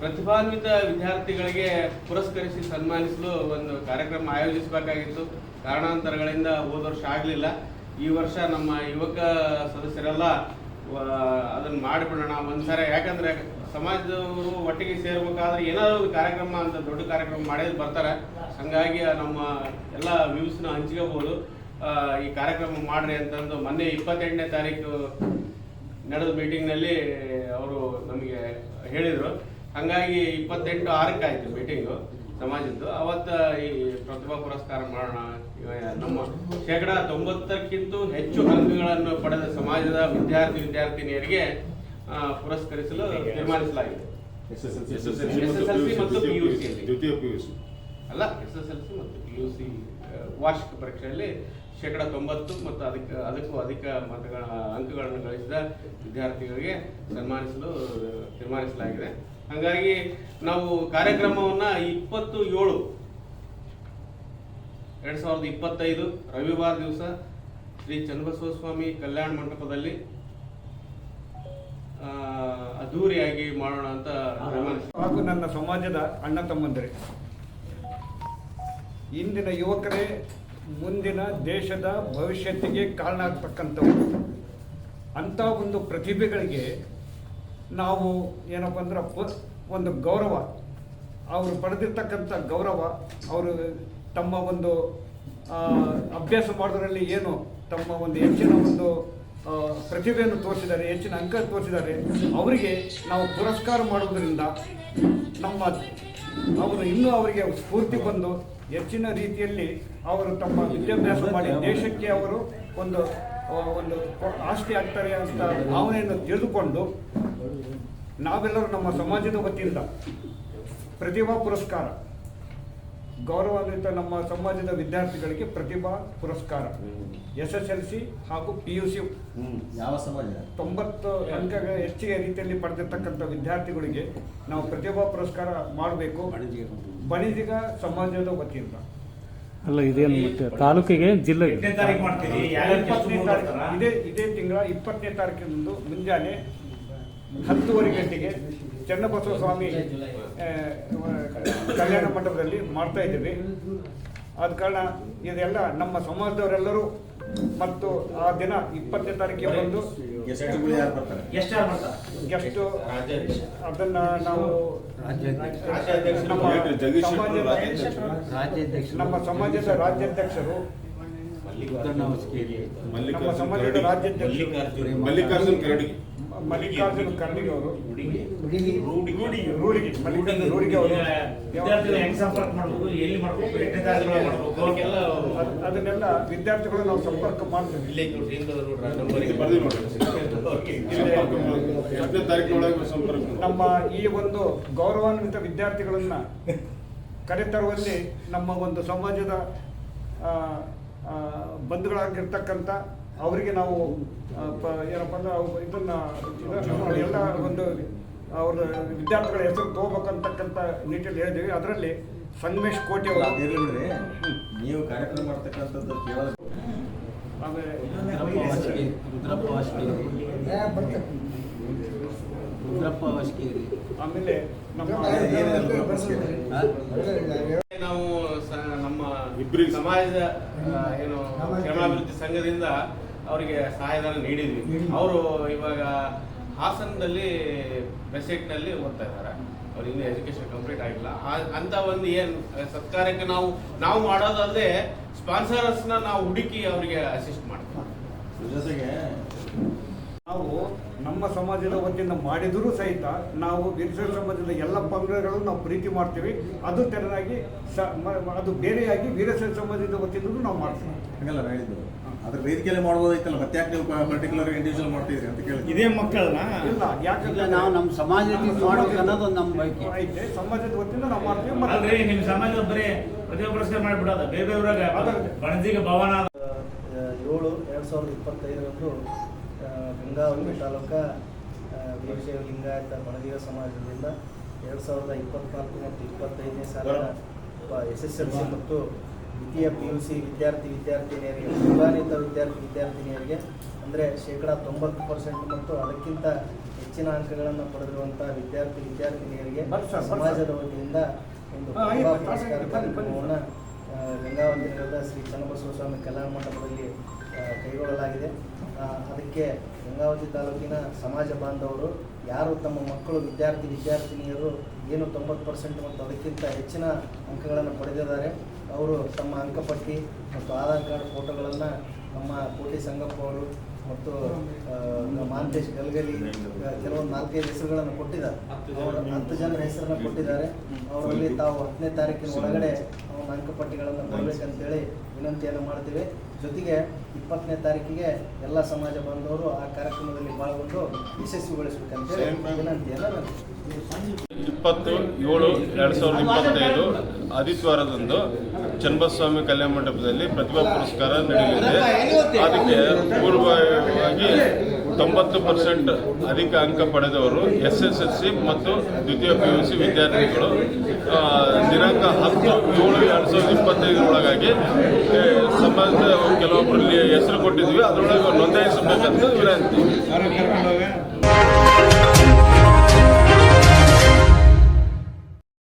ಪ್ರತಿಭಾನ್ವಿತ ವಿದ್ಯಾರ್ಥಿಗಳಿಗೆ ಪುರಸ್ಕರಿಸಿ ಸನ್ಮಾನಿಸಲು ಒಂದು ಕಾರ್ಯಕ್ರಮ ಆಯೋಜಿಸಬೇಕಾಗಿತ್ತು. ಕಾರಣಾಂತರಗಳಿಂದ ಹೋದ ವರ್ಷ ಆಗಲಿಲ್ಲ. ಈ ವರ್ಷ ನಮ್ಮ ಯುವಕ ಸದಸ್ಯರೆಲ್ಲ ಅದನ್ನು ಮಾಡಿಬಿಡೋಣ ಒಂದ್ಸರಿ. ಯಾಕಂದ್ರೆ ಸಮಾಜದವರು ಒಟ್ಟಿಗೆ ಸೇರ್ಬೇಕಾದ್ರೆ ಏನಾದರೂ ಒಂದು ಕಾರ್ಯಕ್ರಮ ಅಂತ ದೊಡ್ಡ ಕಾರ್ಯಕ್ರಮ ಮಾಡೇ ಬರ್ತಾರೆ. ಹಂಗಾಗಿ ನಮ್ಮ ಎಲ್ಲ ವ್ಯೂಸ್ನ ಹಂಚ್ಕೋಬೋದು. ಈ ಕಾರ್ಯಕ್ರಮ ಮಾಡ್ರಿ ಅಂತಂದು ಮೊನ್ನೆ ಇಪ್ಪತ್ತೆಂಟನೇ ತಾರೀಕು ನಡೆದ ಮೀಟಿಂಗ್ನಲ್ಲಿ ಅವರು ನಮಗೆ ಹೇಳಿದರು. ಹಾಗಾಗಿ ಇಪ್ಪತ್ತೆಂಟು ಆರಕ್ಕೆ ಆಯಿತು ಮೀಟಿಂಗು ಸಮಾಜದ್ದು. ಅವತ್ತು ಈ ಪ್ರತಿಭಾ ಪುರಸ್ಕಾರ ಮಾಡೋಣ. ನಮ್ಮ ಶೇಕಡ ತೊಂಬತ್ತಕ್ಕಿಂತ ಹೆಚ್ಚು ಅಂಕಗಳನ್ನು ಪಡೆದ ಸಮಾಜದ ವಿದ್ಯಾರ್ಥಿ ವಿದ್ಯಾರ್ಥಿನಿಯರಿಗೆ ಪುರಸ್ಕರಿಸಲು ತೀರ್ಮಾನಿಸಲಾಗಿದೆ. SSLC ಮತ್ತು PUC ಯಲ್ಲಿ. ದ್ವಿತೀಯ ಪಿ ಯು ಸಿ. ಅಲ್ಲ ಎಸ್ ಎಸ್ ಎಲ್ ಸಿ ಮತ್ತು ಪಿ ಯು ಸಿ ವಾರ್ಷಿಕ ಪರೀಕ್ಷೆಯಲ್ಲಿ ಶೇಕಡ ತೊಂಬತ್ತು ಮತ್ತು ಅದಕ್ಕೆ, ಅದಕ್ಕೂ ಅಧಿಕ ಮತಗಳ, ಅಂಕಗಳನ್ನು ಗಳಿಸಿದ ವಿದ್ಯಾರ್ಥಿಗಳಿಗೆ ಸನ್ಮಾನಿಸಲು, ತೀರ್ಮಾನಿಸಲಾಗಿದೆ. ಹಾಗಾಗಿ ನಾವು ಕಾರ್ಯಕ್ರಮವನ್ನ ಇಪ್ಪತ್ತು ಏಳು ಎರಡು ಸಾವಿರದ ಇಪ್ಪತ್ತೈದು ರವಿವಾರ ದಿವಸ ಶ್ರೀ ಚನ್ನಬಸವಸ್ವಾಮಿ ಕಲ್ಯಾಣ ಮಂಟಪದಲ್ಲಿ ಅದ್ಧೂರಿಯಾಗಿ ಮಾಡೋಣ ಅಂತ ಹಾಗೂ ನನ್ನ ಸಮಾಜದ ಅಣ್ಣ ತಮ್ಮಂದಿರಿ, ಇಂದಿನ ಯುವಕರೇ ಮುಂದಿನ ದೇಶದ ಭವಿಷ್ಯತ್ತಿಗೆ ಕಾರಣ ಆಗ್ತಕ್ಕಂಥವ್ರು ಅಂಥ ಒಂದು ಪ್ರತಿಭೆಗಳಿಗೆ ನಾವು ಏನಪ್ಪ ಅಂದ್ರೆ ಒಂದು ಗೌರವ. ಅವರು ಪಡೆದಿರ್ತಕ್ಕಂಥ ಗೌರವ, ಅವರು ತಮ್ಮ ಒಂದು ಅಭ್ಯಾಸ ಮಾಡೋದ್ರಲ್ಲಿ ಏನು ತಮ್ಮ ಒಂದು ಹೆಚ್ಚಿನ ಒಂದು ಪ್ರತಿಭೆಯನ್ನು ತೋರಿಸಿದ್ದಾರೆ, ಹೆಚ್ಚಿನ ಅಂಕ ತೋರಿಸಿದ್ದಾರೆ, ಅವರಿಗೆ ನಾವು ಪುರಸ್ಕಾರ ಮಾಡೋದರಿಂದ ನಮ್ಮ ಅವರು ಇನ್ನೂ ಅವರಿಗೆ ಸ್ಫೂರ್ತಿ ಬಂದು ಹೆಚ್ಚಿನ ರೀತಿಯಲ್ಲಿ ಅವರು ತಮ್ಮ ವಿದ್ಯಾಭ್ಯಾಸ ಮಾಡಿ ದೇಶಕ್ಕೆ ಅವರು ಒಂದು ಒಂದು ಆಸ್ತಿ ಆಗ್ತಾರೆ ಅಂತ ಭಾವನೆಯನ್ನು ತಿಳಿದುಕೊಂಡು ನಾವೆಲ್ಲರೂ ನಮ್ಮ ಸಮಾಜದ ವತಿಯಿಂದ ಪ್ರತಿಭಾ ಪುರಸ್ಕಾರ ಗೌರವಾನ್ವಿತ ನಮ್ಮ ಸಮಾಜದ ವಿದ್ಯಾರ್ಥಿಗಳಿಗೆ ಪ್ರತಿಭಾ ಪುರಸ್ಕಾರ. ಎಸ್ ಎಸ್ ಎಲ್ ಸಿ ಹಾಗೂ ಪಿ ಯು ಸಿ. ಯಾವ ಸಮಾಜ? ತೊಂಬತ್ತು ಅಂಕ ಹೆಚ್ಚಿಗೆ ರೀತಿಯಲ್ಲಿ ಪಡೆದಿರ್ತಕ್ಕಂಥ ವಿದ್ಯಾರ್ಥಿಗಳಿಗೆ ನಾವು ಪ್ರತಿಭಾ ಪುರಸ್ಕಾರ ಮಾಡಬೇಕು. ಬಣಿಜಿಗ ಸಮಾಜದ ವತಿಯಿಂದ. ಅಲ್ಲ ಇದೇನು ಮತ್ತೆ ತಾಲೂಕಿಗೆ ಜಿಲ್ಲೆಗೆ ಇದೇ ಇದೇ ತಿಂಗಳ ಇಪ್ಪತ್ತನೇ ತಾರೀಕಿನಂದು ಮುಂಜಾನೆ ಹತ್ತುವರೆ ಗಂಟೆಗೆ ಚನ್ನಬಸವ ಸ್ವಾಮಿ ಕಲ್ಯಾಣ ಮಂಟಪದಲ್ಲಿ ಮಾಡ್ತಾ ಇದ್ದೀವಿ. ಆದ ಕಾರಣ ಇದೆಲ್ಲ ನಮ್ಮ ಸಮಾಜದವರೆಲ್ಲರೂ ಮತ್ತು ಆ ದಿನ ಇಪ್ಪತ್ತನೇ ತಾರೀಕಿಗೆ ಬಂದು ಗೆಸ್ಟ್ಗಳು ಯಾರು ಬರ್ತಾರೆ? ಎಷ್ಟು. ಅದನ್ನ ನಾವು. ನಮ್ಮ ಸಮಾಜದ ರಾಜ್ಯಾಧ್ಯಕ್ಷರು. ನಮ್ಮ ಸಮಾಜದ ರಾಜ್ಯಾಧ್ಯಕ್ಷರು ನಮ್ಮ ಸಮಾಜದ ರಾಜ್ಯಾಧ್ಯಕ್ಷರು. ಮಲ್ಲಿಕಾರ್ಜುನ್ ಕರಡಿ ಮಲ್ಲಿಕಾರ್ಜುನ ಖರ್ಗೆ ಅವರು. ಅದನ್ನೆಲ್ಲ ವಿದ್ಯಾರ್ಥಿಗಳು ನಾವು ಸಂಪರ್ಕ ಮಾಡ್ತೀವಿ. ನಮ್ಮ ಈ ಒಂದು ಗೌರವಾನ್ವಿತ ವಿದ್ಯಾರ್ಥಿಗಳನ್ನ ಕರೆತರುವಲ್ಲಿ ನಮ್ಮ ಒಂದು ಸಮಾಜದ ಬಂಧುಗಳಾಗಿರ್ತಕ್ಕಂಥ ಅವರಿಗೆ ನಾವು ಏನಪ್ಪ ಅಂದ್ರೆ ಅವು ಇದನ್ನ ಎಲ್ಲ ಒಂದು ಅವ್ರ ವಿದ್ಯಾರ್ಥಿಗಳ ಹೆಸರು ತಗೋಬೇಕಂತಕ್ಕಂಥ ನಿಟ್ಟಿನಲ್ಲಿ ಹೇಳಿದ್ದೀವಿ. ಅದರಲ್ಲಿ ಸಂಗಮೇಶ್ ಕೋಟೆ ಅವರು. ನೀವು ಕಾರ್ಯಕ್ರಮ ಮಾಡ್ತಕ್ಕಂಥದ್ದು ಕೇವಲ ಆಮೇಲೆ ರುದ್ರಪ್ಪ ರುದ್ರಪ್ಪ ನಾವು ಸ- ನಮ್ಮ ಇಬ್ಬರಿಗೆ ಸಮಾಜದ ಏನು ಕ್ಷೇಮಾಭಿವೃದ್ಧಿ ಸಂಘದಿಂದ ಅವರಿಗೆ ಸಹಾಯಧನ ನೀಡಿದ್ವಿ. ಅವರು ಇವಾಗ ಹಾಸನದಲ್ಲಿ ಬೆಸೆಟ್ನಲ್ಲಿ ಓದ್ತಾ ಇದ್ದಾರೆ. ಅವ್ರು ಇನ್ನೂ ಎಜುಕೇಶನ್ ಕಂಪ್ಲೀಟ್ ಆಗಿಲ್ಲ. ಆ- ಅಂತ ಒಂದು ಏನು ಸರ್ಕಾರಕ್ಕೆ ನಾವು ನಾವು ಮಾಡೋದಲ್ಲದೆ ಸ್ಪಾನ್ಸರ್ಸ್ನ ನಾವು ಹುಡುಕಿ ಅವರಿಗೆ ಅಸಿಸ್ಟ್ ಮಾಡ್ತೀವಿ. ಜೊತೆಗೆ ನಾವು ನಮ್ಮ ಸಮಾಜದ ವತಿಯಿಂದ ಮಾಡಿದರೂ ಸಹಿತ ನಾವು ಗಿರಿಜನ ಸಮಾಜದ ಎಲ್ಲ ಪಂಗಡಗಳನ್ನು ನಾವು ಪ್ರೀತಿ ಮಾಡ್ತೀವಿ. ಅದು ತೆರನಾಗಿ ಸ ಮ- ಅದು ಬೇರೆಯಾಗಿ ವೀರಶೈವ ಸಮಾಜದ ವತಿಯಿಂದ ನಾವು ಮಾಡ್ತೀವಿ. ಹಾಗೆಲ್ಲ ಹೇಳಿದ್ದು ಅದ್ರ ವೇದಿಕೆಯಲ್ಲಿ ಮಾಡ್ಬೋದಾಯ್ತಲ್ಲ ಮತ್ತೆ ಯಾಕೆ ನೀವು ಪರ್ಟಿಕ್ಯುಲರ್ ಇಂಡಿವಿಜುವಲ್ ಮಾಡ್ತಿದ್ರಿ ಅಂತ ಕೇಳಿ. ಇದೇ ಮಕ್ಕಳನ್ನ ಇಲ್ಲ ಯಾಕಂದ್ರೆ ನಾವು ನಮ್ಮ ಸಮಾಜಕ್ಕೆ ಮಾಡೋದು ಅನ್ನೋದು ನಮ್ಮ ಬಯಕೆ. ಐತೆ ಸಮಾಜದ ವತಿಯಿಂದ ನಾವು ಮಾಡ್ತೀವಿ ಅಲ್ರಿ ಮತ್ತೆ ನಿಮ್ ಸಮಾಜದ ಬರೀ ಪ್ರತಿಭಾ ಪುರಸ್ಕಾರ ಮಾಡ್ಬಿಡೋದ ಬೇರೆ ಬೇರೆ ಊರಾಗ ಬಣಜಿಗ ಭವನ. ಏಳು ಎರಡು ಸಾವಿರದ ಇಪ್ಪತ್ತೈದರಂದು ಗಂಗಾವತಿ ತಾಲೂಕ ವೀರಶೈವ ಲಿಂಗಾಯತ ಬಣಜಿಗ ಸಮಾಜದಿಂದ ಎರಡು ಸಾವಿರದ ಇಪ್ಪತ್ನಾಲ್ಕು ಮತ್ತು ಇಪ್ಪತ್ತೈದನೇ ಸಾಲ ಎಸ್ ಎಸ್ ಎಲ್ ಸಿ ಮತ್ತು ದ್ವಿತೀಯ ಪಿ ಯು ಸಿ ವಿದ್ಯಾರ್ಥಿ ವಿದ್ಯಾರ್ಥಿನಿಯರಿಗೆ ಪ್ರತಿಭಾನ್ವಿತ ವಿದ್ಯಾರ್ಥಿ ವಿದ್ಯಾರ್ಥಿನಿಯರಿಗೆ ಅಂದರೆ ಶೇಕಡ ತೊಂಬತ್ತು ಪರ್ಸೆಂಟ್ ಮತ್ತು ಅದಕ್ಕಿಂತ ಹೆಚ್ಚಿನ ಅಂಕಗಳನ್ನು ಪಡೆದಿರುವಂಥ ವಿದ್ಯಾರ್ಥಿ ವಿದ್ಯಾರ್ಥಿನಿಯರಿಗೆ ಸಮಾಜದ ವತಿಯಿಂದ ಒಂದು ಪುರಸ್ಕಾರ. ಕಾರ್ಯಕ್ರಮವನ್ನು ಗಂಗಾವತಿ ನಗರದ ಶ್ರೀ ಚನ್ನಬಸವ ಸ್ವಾಮಿ ಕಲ್ಯಾಣ ಮಂಟಪದಲ್ಲಿ ಕೈಗೊಳ್ಳಲಾಗಿದೆ. ಅದಕ್ಕೆ ಗಂಗಾವತಿ ತಾಲೂಕಿನ ಸಮಾಜ ಬಾಂಧವರು ಯಾರು ತಮ್ಮ ಮಕ್ಕಳು ವಿದ್ಯಾರ್ಥಿ ವಿದ್ಯಾರ್ಥಿನಿಯರು ಏನು ತೊಂಬತ್ತು ಪರ್ಸೆಂಟ್ ಮತ್ತು ಅದಕ್ಕಿಂತ ಹೆಚ್ಚಿನ ಅಂಕಗಳನ್ನು ಪಡೆದಿದ್ದಾರೆ. ಅವರು ತಮ್ಮ ಅಂಕಪಟ್ಟಿ ಮತ್ತು ಆಧಾರ್ ಕಾರ್ಡ್ ಫೋಟೋಗಳನ್ನು ನಮ್ಮ ಕೋಟಿ ಸಂಗಪ್ಪ ಅವರು ಮತ್ತು ಮಾಂತೇಶ್ ಗಲ್ಗಲಿ ಕೆಲವೊಂದು ನಾಲ್ಕೈದು ಹೆಸರುಗಳನ್ನು ಕೊಟ್ಟಿದ್ದಾರೆ. ಅವರು ಹತ್ತು ಜನರ ಹೆಸರನ್ನು ಕೊಟ್ಟಿದ್ದಾರೆ. ಅವರಲ್ಲಿ ತಾವು ಹತ್ತನೇ ತಾರೀಕಿನ ಒಳಗಡೆ ಅಂಕಪಟ್ಟಿಗಳನ್ನು ಕೊಡಬೇಕಂತೇಳಿ ವಿನಂತಿಯನ್ನು ಮಾಡ್ತೀವಿ. ಜೊತೆಗೆ ಇಪ್ಪತ್ತನೇ ತಾರೀಕಿಗೆ ಎಲ್ಲ ಸಮಾಜ ಬಾಂಧವರು ಆ ಕಾರ್ಯಕ್ರಮದಲ್ಲಿ ಪಾಲ್ಗೊಂಡು ಯಶಸ್ವಿಗೊಳಿಸಬೇಕಂತೇಳಿ ವಿನಂತಿಯನ್ನು ನಾನು ಇಪ್ಪತ್ತು ಏಳು ಎರಡು ಸಾವಿರದ ಇಪ್ಪತ್ತೈದು ಆದಿತ್ಯವಾರದಂದು ಚನ್ನಬಸ್ವಾಮಿ ಕಲ್ಯಾಣ ಮಂಟಪದಲ್ಲಿ ಪ್ರತಿಭಾ ಪುರಸ್ಕಾರ ನಡೆಯಲಿದೆ. ಅದಕ್ಕೆ ಪೂರ್ವವಾಗಿ ತೊಂಬತ್ತು ಪರ್ಸೆಂಟ್ ಅಧಿಕ ಅಂಕ ಪಡೆದವರು ಎಸ್ ಎಸ್ ಎಲ್ ಸಿ ಮತ್ತು ದ್ವಿತೀಯ ಪಿ ಯು ಸಿ ವಿದ್ಯಾರ್ಥಿಗಳು ಆ, ದಿನಾಂಕ ಹತ್ತು ಏಳು ಎರಡು ಸಾವಿರದ ಇಪ್ಪತ್ತೈದರೊಳಗಾಗಿ ಸಂಬಂಧ ಕೆಲವೊಬ್ಬರಲ್ಲಿ ಹೆಸರು ಕೊಟ್ಟಿದ್ವಿ. ಅದರೊಳಗೆ ನೋಂದಾಯಿಸಬೇಕಂತ ವಿನಂತಿ.